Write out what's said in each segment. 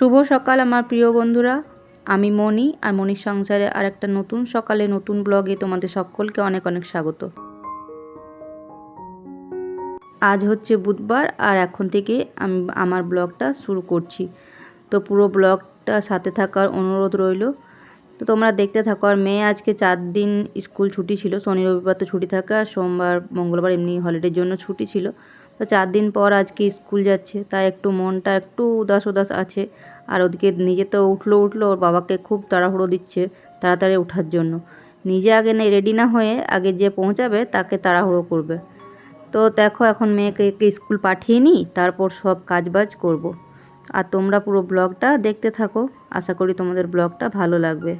শুভ সকাল আমার প্রিয় বন্ধুরা। আমি মনি আর মনির সংসারে আর একটা নতুন সকালে নতুন ব্লগে তোমাদের সকলকে অনেক অনেক স্বাগত। আজ হচ্ছে বুধবার আর এখন থেকে আমি আমার ব্লগটা শুরু করছি। তো পুরো ব্লগটা সাথে থাকার অনুরোধ রইল। তো তোমরা দেখতে থাকো, আর মেয়ে আজকে চার দিন স্কুল ছুটি ছিল, শনি রবিবার তো ছুটি থাকে আর সোমবার, মঙ্গলবার এমনি হলিডের জন্য ছুটি ছিল। তো চার দিন পর আজকে স্কুল যাচ্ছে, তাই একটু মনটা একটু উদাস উদাস আছে। আর ওদিকে নিজে তো উঠল উঠল, ওর বাবাকে খুব তাড়াহুড়ো দিচ্ছে তাড়াতাড়ি ওঠার জন্য। নিজে আগে নেই রেডি না হয়ে আগে যে পৌঁছাবে তাকে তাড়াহুড়ো করবে। তো দেখো এখন মেয়েকে স্কুল পাঠিয়ে নিই তারপর সব কাজবাজ করব। আর তোমরা পুরো ব্লগটা দেখতে থাকো। আশা করি তোমাদের ব্লগটা ভালো লাগবে।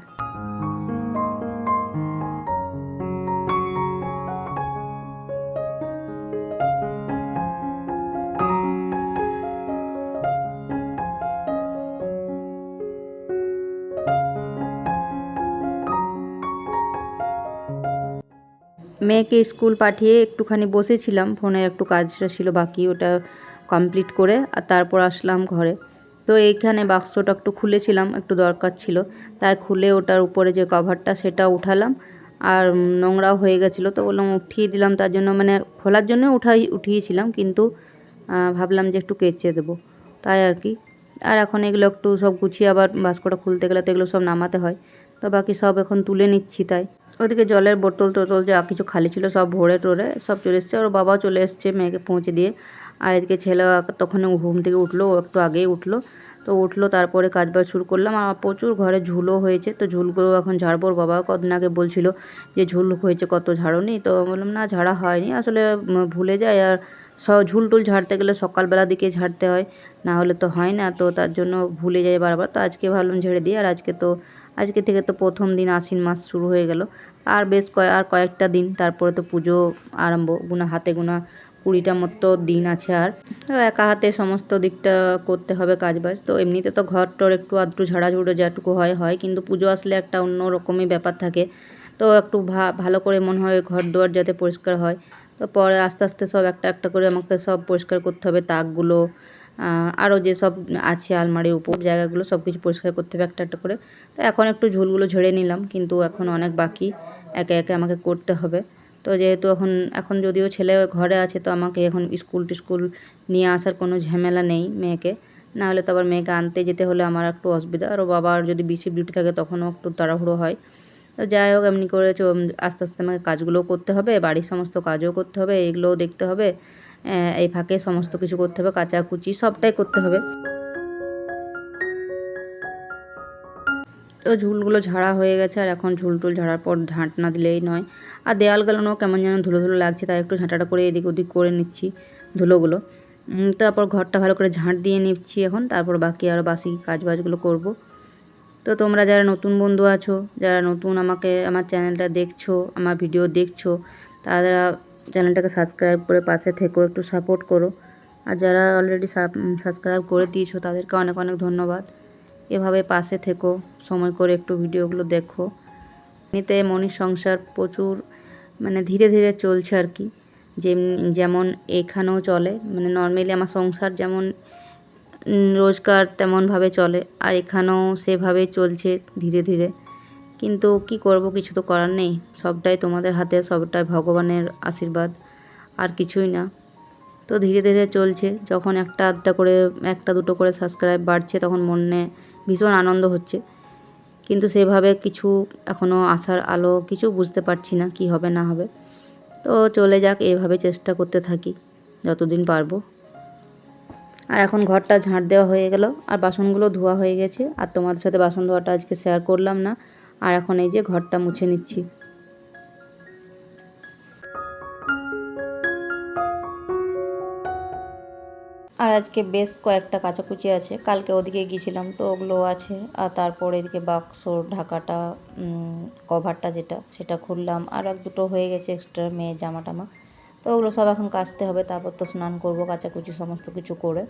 মেয়েকে স্কুল পাঠিয়ে একটুখানি বসেছিলাম, ফোনের একটু কাজটা ছিল বাকি, ওটা কমপ্লিট করে আর তারপর আসলাম ঘরে। তো এইখানে বাক্সটা একটু খুলেছিলাম, একটু দরকার ছিল। তাই খুলে ওটার উপরে যে কভারটা সেটা উঠালাম আর নোংরাও হয়ে গেছিল। তো বললাম উঠিয়ে দিলাম, তার জন্য মানে খোলার জন্য উঠাই, উঠিয়েছিলাম কিন্তু ভাবলাম যে একটু কেচে দেবো। তাই আর কি। আর এখন এগুলো একটু সব গুছিয়ে আবার বাস্কটা খুলতে গেলে তো এগুলো সব নামাতে হয়। তো বাকি সব এখন তুলে নিচ্ছি তাই। ওদিকে জলের বোতল টোতল যা কিছু খালি ছিল সব ভরে টোরে সব চলে এসছে। ওর বাবাও চলে এসছে মেয়েকে পৌঁছে দিয়ে। আর এদিকে ছেলে তখন ঘুম থেকে উঠল, ও একটু আগেই উঠল। তো উঠল, তারপরে কাজ বাজ শুরু করলাম। আর প্রচুর ঘরে ঝুলও হয়েছে। তো ঝুলগুলো এখন ঝাড়বো। বাবা কদিন আগে বলছিল যে, ঝুল হয়েছে, কত ঝাড়নি? তো বললাম, না, ঝাড়া হয়নি। আসলে ভুলে যায় আর ঝুল টুল ঝাড়তে গেলে সকালবেলা দিকে ঝাড়তে হয়। না হলে তো হয় না। তো তার জন্য ভুলে যায় বারবার। তো আজকে ভাবলাম ঝেড়ে দিই। আর আজকে তো, আজকে থেকে তো প্রথম দিন আশ্বিন মাস শুরু হয়ে গেল। আর বেশ কয়, আর কয়েকটা দিন তারপরে তো পুজো আরম্ভ। গুনা, হাতে গুনা কুড়িটা মতো দিন আছে আর। একা হাতে সমস্ত দিকটা করতে হবে কাজবাজ। তো এমনিতে তো ঘর টর একটু আধটু ঝাড়াঝুড়ো যেটুকু হয় হয়। কিন্তু পুজো আসলে একটা অন্য রকমই ব্যাপার থাকে। তো একটু ভা, ভালো করে মনে হয় ঘর দুয়ার যাতে পরিষ্কার হয়। তো পরে আস্তে আস্তে সব একটা একটা করে আমাকে সব পরিষ্কার করতে হবে। তাকগুলো আরও যেসব আছে আলমারির উপর জায়গাগুলো সব কিছু পরিষ্কার করতে হবে একটা একটা করে। তো এখন একটু ঝুলগুলো ঝেড়ে নিলাম, কিন্তু এখন অনেক বাকি, একে একে আমাকে করতে হবে। তো যেহেতু এখন এখন যদিও ছেলে ঘরে আছে, তো আমাকে এখন স্কুল টিস্কুল নিয়ে আসার কোনো ঝামেলা নেই মেয়েকে। না হলে তো আবার মেয়েকে আনতে যেতে হলে আমার একটু অসুবিধা। আর বাবার যদি বেশি ডিউটি থাকে, তখনও একটু তাড়াহুড়ো হয়। তো যাই হোক, এমনি করে আস্তে আস্তে আমাকে কাজগুলোও করতে হবে, বাড়ির সমস্ত কাজও করতে হবে, এগুলোও দেখতে হবে। এই ফাঁকে সমস্ত কিছু করতে হবে, কাচাকুচি সবটাই করতে হবে। তো ঝুলগুলো ঝাড়া হয়ে গেছে, আর এখন ঝুল টুল ঝাড়ার পর ঝাঁট না দিলেই নয়। আর দেওয়ালগুলো কেমন যেন ধুলো ধুলো লাগছে, তাই একটু ঝাঁটাটা করে এদিক ওদিক করে নিচ্ছি ধুলোগুলো। তারপর ঘরটা ভালো করে ঝাঁট দিয়ে নিচ্ছি এখন, তারপর বাকি আরও বাসি কাজ বাজগুলো করব। তো তোমরা যারা নতুন বন্ধু আছো, যারা নতুন আমাকে, আমার চ্যানেলটা দেখছ, আমার ভিডিও দেখছ, তারা চ্যানেলটাকে সাবস্ক্রাইব করে পাশে থেকেও একটু সাপোর্ট করো। আর যারা অলরেডি সাবস্ক্রাইব করে দিয়েছ, তাদেরকে অনেক অনেক ধন্যবাদ। এভাবে পাশে থেকো, সময় করে একটু ভিডিওগুলো দেখো। এমনিতে মনির সংসার প্রচুর মানে ধীরে ধীরে চলছে আর কি। যেমন এখানেও চলে মানে নর্মালি আমার সংসার যেমন রোজগার তেমনভাবে চলে, আর এখানেও সেভাবেই চলছে ধীরে ধীরে। কিন্তু কি করব, কিছু তো করার নেই। সবটাই তোমাদের হাতে, সবটাই ভগবানের আশীর্বাদ, আর কিছুই না। তো ধীরে ধীরে চলছে। যখন একটা আধটা করে, একটা দুটো করে সাবস্ক্রাইব বাড়ছে, তখন মনে ভীষণ আনন্দ হচ্ছে। কিন্তু সেভাবে কিছু এখনও আসার আলো, কিছু বুঝতে পারছি না কি হবে, না হবে। তো চলে যাক, এভাবে চেষ্টা করতে থাকি, যতদিন পারব। আর এখন ঘরটা ঝাঁট দেওয়া হয়ে গেল, আর বাসনগুলো ধোয়া হয়ে গেছে। আর তোমাদের সাথে বাসন ধোয়াটা আজকে শেয়ার করলাম না। আর এখন এই যে ঘরটা মুছে নিচ্ছি। আর আজকে বেশ কয়েকটা কাচাকুচি আছে। কালকে ওদিকে গিয়েছিলাম তো ওগুলো আছে। আর তারপর এদিকে বাক্সর ঢাকাটা কভারটা যেটা, সেটা খুললাম। আর এক দুটো হয়ে গেছে এক্সট্রা মেয়ে জামা টামা তো ওগুলো সব এখন কাচতে হবে। তারপর তো স্নান করব, কাচাকুচি সমস্ত কিছু করে।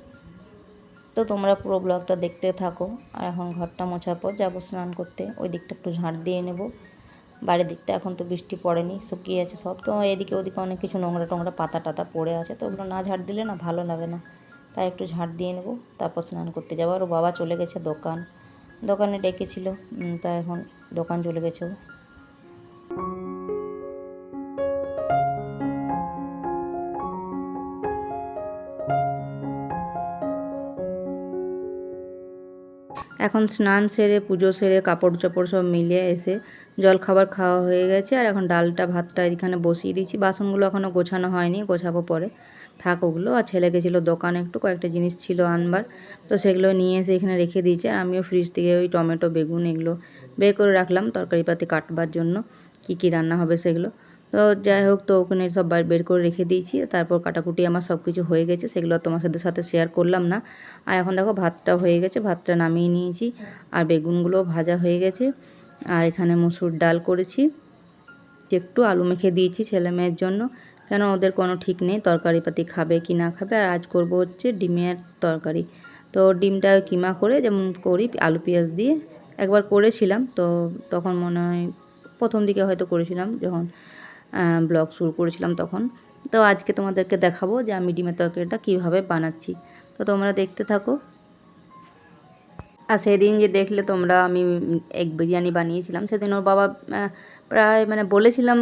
তো তোমরা পুরো ব্লগটা দেখতে থাকো। আর এখন ঘরটা মোছার পর যাব স্নান করতে। ওই দিকটা একটু ঝাঁট দিয়ে নেব। বাড়ির দিকটা এখন তো বৃষ্টি পড়েনি, শুকিয়ে আছে সব। তো এদিকে ওদিকে অনেক কিছু নোংরা টোংরা পাতা টাতা পড়ে আছে। তো ওগুলো না ঝাড় দিলে না ভালো লাগে না। তাই একটু ঝাঁট দিয়ে নেব, তারপর স্নান করতে যাব। আর বাবা চলে গেছে দোকান। দোকানে ডেকেছিল। তা এখন দোকান চলে গেছে এখন স্নান সেরে, পুজো সেরে কাপড় চাপড় সব মিলিয়ে এসে জল খাবার খাওয়া হয়ে গেছে আর এখন ডালটা, ভাতটা এখানে বসিয়ে দিয়েছি। বাসনগুলো এখনও গোছানো হয়নি, গোছাবো পরে। থাক ওগুলো। আর ছেলে গেছিল দোকানে একটু, কয়েকটা জিনিস ছিল আনবার। তো সেগুলো নিয়ে এসে এখানে রেখে দিয়েছি। আর আমিও ফ্রিজ থেকে ওই টমেটো, বেগুন এগুলো বের করে রাখলাম। তরকারি পাতি কাটবার জন্য কি কি রান্না হবে সেগুলো। তো যাই হোক, তো ওখানে সব বার- করে রেখে দিয়েছি। তারপর কাটাকুটি আমার সব কিছু হয়ে গেছে, সেগুলো তোমার সাথে সাথে শেয়ার করলাম না। আর এখন দেখো, ভাতটা হয়ে গেছে, ভাতটা নামিয়ে নিয়েছি। আর বেগুনগুলো ভাজা হয়ে গেছে। আর এখানে মুসুর ডাল করেছি। একটু আলু মেখে দিয়েছি ছেলে মেয়ের জন্য। কেন ওদের কোনো ঠিক নেই তরকারি পাতি খাবে কি না খাবে। আর আজ করব হচ্ছে ডিমের তরকারি। তো ডিমটা কিমা করে যেমন করি, আলু পেঁয়াজ দিয়ে। একবার করেছিলাম, তো তখন মনে হয় প্রথম দিকে হয়তো করেছিলাম যখন। ব্লগ শুরু করেছিলাম তখন। তো আজকে তোমাদেরকে দেখাবো যে আমি ডিমের তরকারিটা কীভাবে বানাচ্ছি। তো তোমরা দেখতে থাকো। আর সেদিন যে দেখলে তোমরা আমি এক বিরিয়ানি বানিয়েছিলাম। সেদিন ওর বাবা প্রায় মানে বলেছিলাম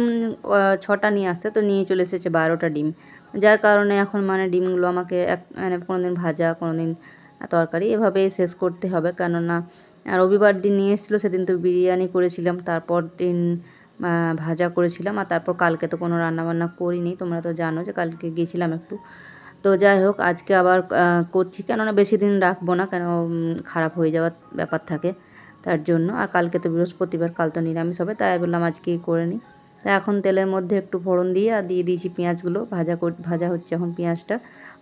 ছটা নিয়ে আসতে। তো নিয়ে চলে এসেছে বারোটা ডিম। যার কারণে এখন মানে ডিমগুলো আমাকে এক মানে কোনো দিন ভাজা কোনো দিন তরকারি এভাবেই শেষ করতে হবে। কেননা রবিবার দিন নিয়ে এসেছিল, সেদিন তো বিরিয়ানি করেছিলাম। তারপর দিন ভাজা করেছিলাম আর তারপর কালকে তো কোনো রান্নাবান্না করিনি। তোমরা তো জানো যে কালকে গিয়েছিলাম একটু। তো যাই হোক, আজকে আবার করছি। কেননা বেশি দিন রাখব না, কেন খারাপ হয়ে যাওয়ার ব্যাপার থাকে তার জন্য। আর কালকে তো বৃহস্পতিবার, কাল তো নিরামিষ হবে, তাই বললাম আজকেই করে নিই। তা এখন তেলের মধ্যে একটু ফোড়ন দিয়ে আর দিয়ে দিয়েছি পেঁয়াজগুলো। ভাজা ভাজা হচ্ছে এখন পেঁয়াজটা।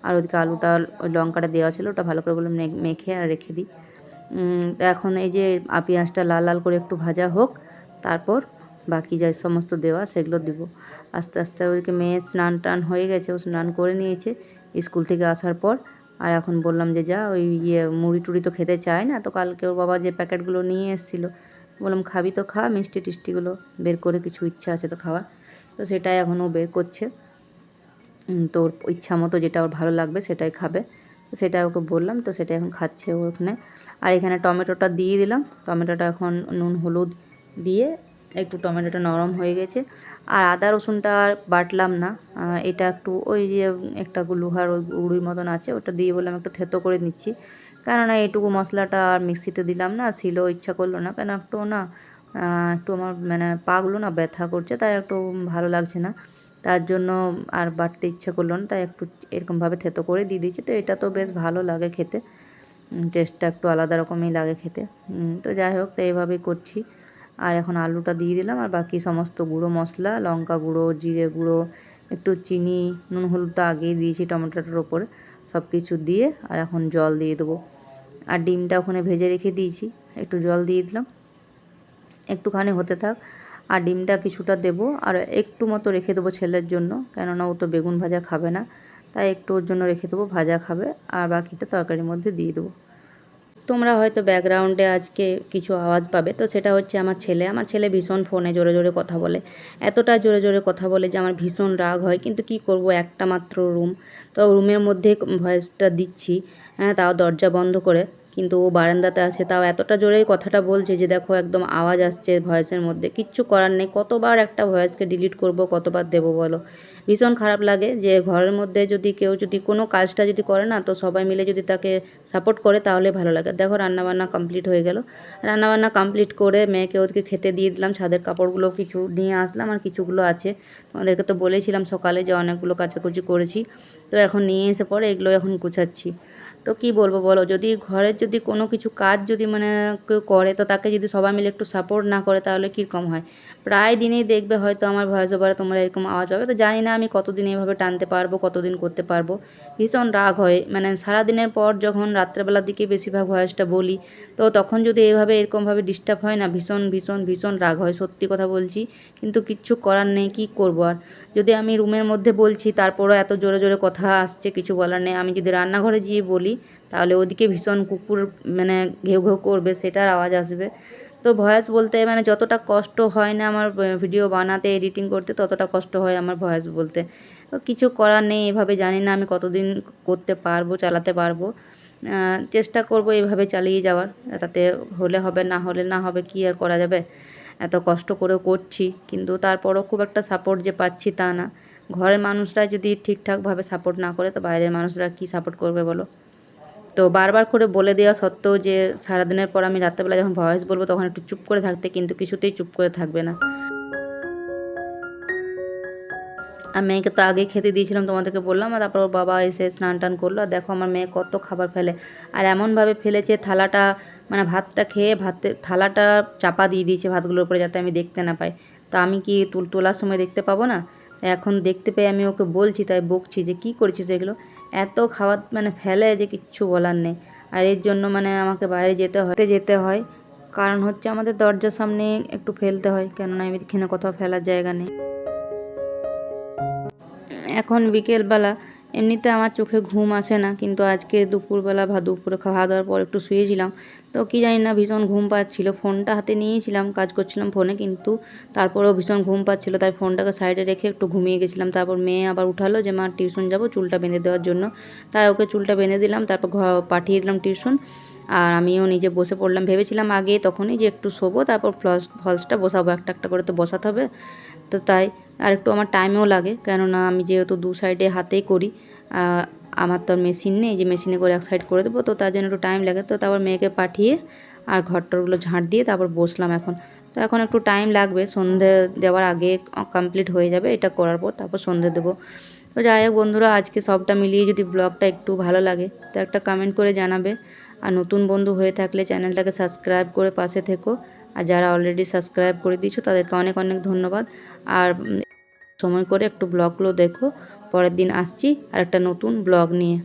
আর ওদিকে আলুটা, ওই লঙ্কাটা দেওয়া ছিল, ওটা ভালো করে বললাম মেখে আর রেখে দিই। এখন এই যে পেঁয়াজটা লাল লাল করে একটু ভাজা হোক, তারপর বাকি যা সমস্ত দেওয়া সেগুলো দিব। আস্তে আস্তে ওদিকে মেয়ে স্নান টান হয়ে গেছে, ও স্নান করে নিয়েছে, স্কুল থেকে আসার পর। আর এখন বললাম যে, যা, ওই ইয়ে মুড়ি টুড়ি তো খেতে চায় না, তো কালকে ওর বাবা যে প্যাকেটগুলো নিয়ে এসেছিল, বললাম, খাবি তো, খা, মিষ্টি টিষ্টিগুলো বের করে কিছু ইচ্ছা আছে তো খাওয়া। তো সেটাই এখন ও বের করছে। তো ওর ইচ্ছা মতো যেটা ওর ভালো লাগবে সেটাই খাবে। তো সেটা ওকে বললাম, তো সেটা এখন খাচ্ছে ও ওখানে আর এখানে টমেটোটা দিয়ে দিলাম। টমেটোটা এখন নুন, হলুদ দিয়ে একটু টমেটোটা নরম হয়ে গেছে। আর আদা রসুনটা আর বাটলাম না। এটা একটু ওই যে একটা লোহার ওই উড়ির মতন আছে, ওটা দিয়ে বললাম একটু থেতো করে নিচ্ছি। কেননা এইটুকু মশলাটা আর মিক্সিতে দিলাম না ছিল ইচ্ছা করল না। কেন একটু না একটু আমার মানে পাগুলো না, ব্যথা করছে, তাই একটু ভালো লাগছে না। তার জন্য আর বাটতে ইচ্ছা করল না, তাই একটু এরকমভাবে থেতো করে দিয়ে দিয়েছি। তো এটা তো বেশ ভালো লাগে খেতে। টেস্টটা একটু আলাদা রকমই লাগে খেতে। তো যাই হোক, তো এইভাবেই করছি। আর এখন আলুটা দিয়ে দিলাম, আর বাকি সমস্ত গুঁড়ো মশলা, লঙ্কা গুঁড়ো, জিরে গুঁড়ো, একটু চিনি, নুন হলুদ আগেই দিয়েছি টমেটোটার ওপরে, সব কিছু দিয়ে আর এখন জল দিয়ে দেবো। আর ডিমটা ওখানে ভেজে রেখে দিয়েছি, একটু জল দিয়ে দিলাম। একটুখানি হতে থাক, আর ডিমটা কিছুটা দেবো, আর একটু মতো রেখে দেবো ছেলের জন্য, কেননা ও তো বেগুন ভাজা খাবে না, তাই একটু ওর জন্য রেখে দেবো, ভাজা খাবে, আর বাকিটা তরকারির মধ্যে দিয়ে দেবো। তোমরা হয়তো ব্যাকগ্রাউন্ডে আজকে কিছু আওয়াজ পাবে। তো সেটা হচ্ছে আমার ছেলে। আমার ছেলে ভীষণ ফোনে জোরে জোরে কথা বলে। এতটা জোরে জোরে কথা বলে যে আমার ভীষণ রাগ হয়। কিন্তু কি করব? একটা মাত্র রুম তো রুমের মধ্যে ভয়েসটা দিচ্ছি। হ্যাঁ তাও দরজা বন্ধ করে। কিন্তু ও বারান্দাতে আছে, তাও এতটা জোরেই কথাটা বলছে যে দেখো একদম আওয়াজ আসছে ভয়েসের মধ্যে। কিচ্ছু করার নেই, কতবার একটা ভয়েসকে ডিলিট করব, কতবার দেবো বলো? ভীষণ খারাপ লাগে যে ঘরের মধ্যে যদি কেউ যদি কোনো কাজটা যদি করে না, তো সবাই মিলে যদি তাকে সাপোর্ট করে তাহলে ভালো লাগে। দেখো রান্নাবান্না কমপ্লিট হয়ে গেল। রান্নাবান্না কমপ্লিট করে মেয়েকে ওদেরকে খেতে দিয়ে দিলাম, ছাদের কাপড়গুলো কিছু নিয়ে আসলাম আর কিছুগুলো আছে। তোমাদেরকে তো বলেছিলাম সকালে যে অনেকগুলো কাচাকুচি করেছি। তো এখন নিয়ে এসে পরে এগুলো এখন গুছাচ্ছি। তো কি বলব বলো? যদি ঘরের যদি কোনো কিছু কাজ যদি মানে কেউ করে, তো তাকে যদি সবাই মিলে একটু সাপোর্ট না করে, তাহলে কীরকম হয়? প্রায় দিনেই দেখবে হয়তো আমার ভয়েস ওভারে তোমরা এরকম আওয়াজ পাবে। তো জানি না আমি কতদিন এভাবে টানতে পারব, কতদিন করতে পারব। ভীষণ রাগ হয়। মানে সারাদিনের পর যখন রাত্রেবেলার দিকে বেশিরভাগ ভয়েসটা বলি, তো তখন যদি এইভাবে এরকমভাবে ডিস্টার্ব হয় না, ভীষণ ভীষণ ভীষণ রাগ হয়, সত্যি কথা বলছি। কিন্তু কিচ্ছু করার নেই, কী করব আর? যদি আমি রুমের মধ্যে বলছি, তারপরও এত জোরে জোরে কথা আসছে, কিছু বলার নেই। আমি যদি রান্নাঘরে গিয়ে বলি তাহলে ওদিকে ভীষণ কুকুর মানে ঘেউ ঘেউ করবে, সেটার আওয়াজ আসবে। তো ভয়েস বলতে মানে যতটা কষ্ট হয় না আমার ভিডিও বানাতে, এডিটিং করতে, ততটা কষ্ট হয় আমার ভয়েস বলতে। তো কিছু করার নেই, এভাবে জানি না আমি কতদিন করতে পারব, চালাতে পারব। চেষ্টা করব এভাবে চালিয়ে যাওয়ার, তাতে হলে হবে, না হলে না হবে, কি আর করা যাবে? এত কষ্ট করেও করছি, কিন্তু তারপরও খুব একটা সাপোর্ট যে পাচ্ছি তা না। ঘরের মানুষরা যদি ঠিকঠাকভাবে সাপোর্ট না করে, তো বাইরের মানুষরা কি সাপোর্ট করবে বলো? তো বারবার করে বলে দেওয়া সত্ত্বেও যে সারাদিনের পর আমি রাত্রেবেলা যখন ভয়েস বলব তখন একটু চুপ করে থাকতে কিন্তু কিছুতেই চুপ করে থাকবে না। আর মেয়েকে তো আগে খেতে দিয়েছিলাম, তোমাদেরকে বললাম, আর তারপর ওর বাবা এসে স্নান টান করল। আর দেখো আমার মেয়ে কত খাবার ফেলে। আর এমনভাবে ফেলেছে, থালাটা মানে ভাতটা খেয়ে ভাতে, থালাটা চাপা দিয়ে দিয়েছে ভাতগুলোর উপরে যাতে আমি দেখতে না পাই। তো আমি কি তুল, তোলার সময় দেখতে পাবো না? এখন দেখতে পেয়ে আমি ওকে বলছি, তাই বকছি যে কী করেছিস এগুলো? এত খাবার মানে ফেলে যে কিচ্ছু বলার নেই। আর এর জন্য মানে আমাকে বাইরে যেতে হয় যেতে হয়। কারণ হচ্ছে আমাদের দরজার সামনে একটু ফেলতে হয়, কেননা এখানে কোথাও ফেলার জায়গা নেই। এখন বিকেলবেলা এমনিতে আমার চোখে ঘুম আসে না, কিন্তু আজকে দুপুরবেলা বা দুপুরে খাওয়া দাওয়ার পর একটু শুয়েছিলাম। তো কি জানি না, ভীষণ ঘুম পাচ্ছিল। ফোনটা হাতে নিয়েছিলাম, কাজ করছিলাম ফোনে, কিন্তু তারপরেও ভীষণ ঘুম পাচ্ছিল। তাই ফোনটাকে সাইডে রেখে একটু ঘুমিয়ে গেছিলাম। তারপর মেয়ে আবার উঠালো যে, মা, টিউশন যাব, চুলটা বেঁধে দেওয়ার জন্য। তাই ওকে চুলটা বেঁধে দিলাম, তারপর ঘর পাঠিয়ে দিলাম টিউশন। আর আমিও নিজে বসে পড়লাম। ভেবেছিলাম আগে তখনই যে একটু শোবো, তারপর ফলস ফলসটা বসাবো একটা একটা করে তো বসাতে হবে। তো তাই আর একটু আমার টাইমও লাগে, কেননা আমি যেহেতু দু সাইডে হাতেই করি আমার তো মেশিন নেই, যে মেশিনে করে এক সাইড করে দেবো, তো তার জন্য একটু টাইম লাগে। তো তারপর মেয়েকে পাঠিয়ে আর ঘরটরগুলো ঝাঁট দিয়ে তারপর বসলাম এখন। তো এখন একটু টাইম লাগবে, সন্ধে দেওয়ার আগে কমপ্লিট হয়ে যাবে, এটা করার পর তারপর সন্ধে দেবো। তো যাই হোক বন্ধুরা, আজকে সবটা মিলিয়ে যদি ব্লগটা একটু ভালো লাগে, তো একটা কমেন্ট করে জানাবে। আর নতুন বন্ধু হয়ে থাকলে চ্যানেলটাকে সাবস্ক্রাইব করে পাশে থেকো। আর যারা অলরেডি সাবস্ক্রাইব করে দিয়েছ, তাদেরকে অনেক অনেক ধন্যবাদ। আর সময় করে একটু ব্লগগুলো দেখো। পরের দিন আসছি। আর একটা নতুন ব্লগ নিয়ে।